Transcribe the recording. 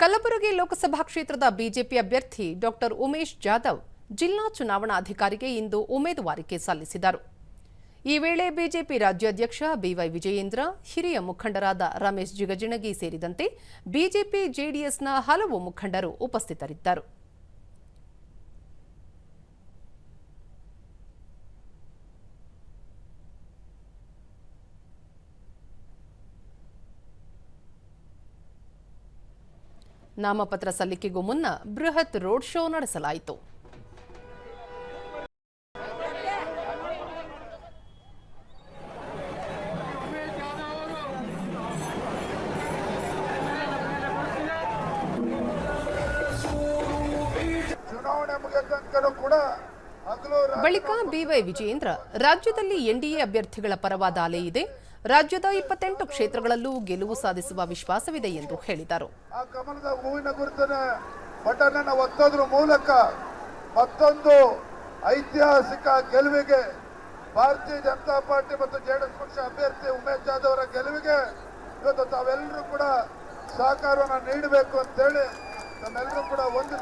ಕಲಬುರಗಿ ಲೋಕಸಭಾ ಕ್ಷೇತ್ರದ ಬಿಜೆಪಿ ಅಭ್ಯರ್ಥಿ ಡಾಕ್ಟರ್ ಉಮೇಶ್ ಜಾಧವ್ ಜಿಲ್ಲಾ ಚುನಾವಣಾಧಿಕಾರಿಗೆ ಇಂದು ಉಮೇದುವಾರಿಕೆ ಸಲ್ಲಿಸಿದರು. ಈ ವೇಳೆ ಬಿಜೆಪಿ ರಾಜ್ಯಾಧ್ಯಕ್ಷ ಬಿವೈ ವಿಜಯೇಂದ್ರ, ಹಿರಿಯ ಮುಖಂಡರಾದ ರಮೇಶ್ ಜಿಗಜಿಣಗಿ ಸೇರಿದಂತೆ ಬಿಜೆಪಿ ಜೆಡಿಎಸ್ನ ಹಲವು ಮುಖಂಡರು ಉಪಸ್ಥಿತರಿದ್ದರು. ನಾಮಪತ್ರ ಸಲ್ಲಿಕೆಗೂ ಮುನ್ನ ಬೃಹತ್ ರೋಡ್ ಶೋ ನಡೆಸಲಾಯಿತು. ಕೂಡ ಬಳಿಕ ಬಿವೈ ವಿಜಯೇಂದ್ರ, ರಾಜ್ಯದಲ್ಲಿ ಎನ್ಡಿಎ ಅಭ್ಯರ್ಥಿಗಳ ಪರವಾದ ಅಲೆ ಇದೆ. ರಾಜ್ಯದ ಇಪ್ಪತ್ತೆಂಟು ಕ್ಷೇತ್ರಗಳಲ್ಲೂ ಗೆಲುವು ಸಾಧಿಸುವ ವಿಶ್ವಾಸವಿದೆ ಎಂದು ಹೇಳಿದರು. ಆ ಕಮಲದ ಹೂವಿನ ಗುರುತನ ಒತ್ತೋದ್ರ ಮೂಲಕ ಮತ್ತೊಂದು ಐತಿಹಾಸಿಕ ಗೆಲುವಿಗೆ ಭಾರತೀಯ ಜನತಾ ಪಾರ್ಟಿ ಮತ್ತು ಜೆಡಿಎಸ್ ಪಕ್ಷ ಅಭ್ಯರ್ಥಿ ಉಮೇಶ್ ಜಾಧವ್ ಅವರ ಗೆಲುವಿಗೆ ಇವತ್ತು ತಾವೆಲ್ಲರೂ ಕೂಡ ಸಹಕಾರವನ್ನು ನೀಡಬೇಕು ಅಂತೇಳಿ ತಮ್ಮೆಲ್ಲರೂ ಕೂಡ ಒಂದು